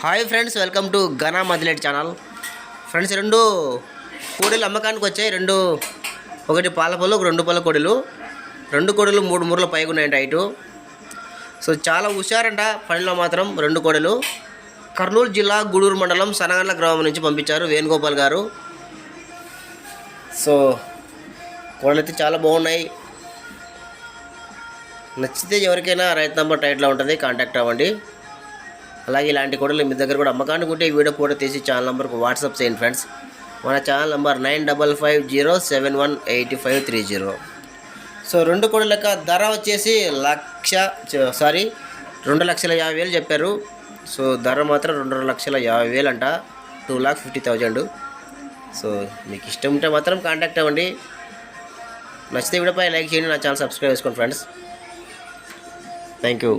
Hi friends welcome to Ghana Madilet channel. Friends రెండు కోడీలు అమ్మకానికి వచ్చాయి. రెండు ఒకటి పాల పళ్ళు ఒక రెండు పళ్ళ కోడీలు. రెండు కోడీలు మూడు మూరలు పైగా ఉన్నాయంట హైటు. సో చాలా హుషారంట. పనిలో మాత్రం రెండు కోడలు. కర్నూలు జిల్లా గూడూరు మండలం సనగండ్ల గ్రామం నుంచి పంపించారు వేణుగోపాల్ గారు. సో కోడలు అయితే చాలా బాగున్నాయి. నచ్చితే ఎవరికైనా రైతు నంబర్ టైట్లో ఉంటుంది కాంటాక్ట్ అవ్వండి. అలాగే ఇలాంటి కూడా మీ దగ్గర కూడా అమ్మకానికి ఉంటే ఈ వీడియో కూడా తీసి ఛానల్ నెంబర్కి వాట్సాప్ చేయండి ఫ్రెండ్స్ మన channel number nine double five zero seven one eighty five three zero so రెండు కోడి ధర వచ్చేసి లక్ష చ- సారీ రెండు లక్షల యాభై వేలు చెప్పారు. సో ధర మాత్రం రెండు లక్షల యాభై వేలు అంట two lakh fifty thousand so మీకు ఇష్టం ఉంటే మాత్రం కాంటాక్ట్ అవ్వండి. నచ్చితే వీడియోపై లైక్ చేయండి నా ఛానల్ సబ్స్క్రైబ్ చేసుకోండి ఫ్రెండ్స్ థ్యాంక్ యూ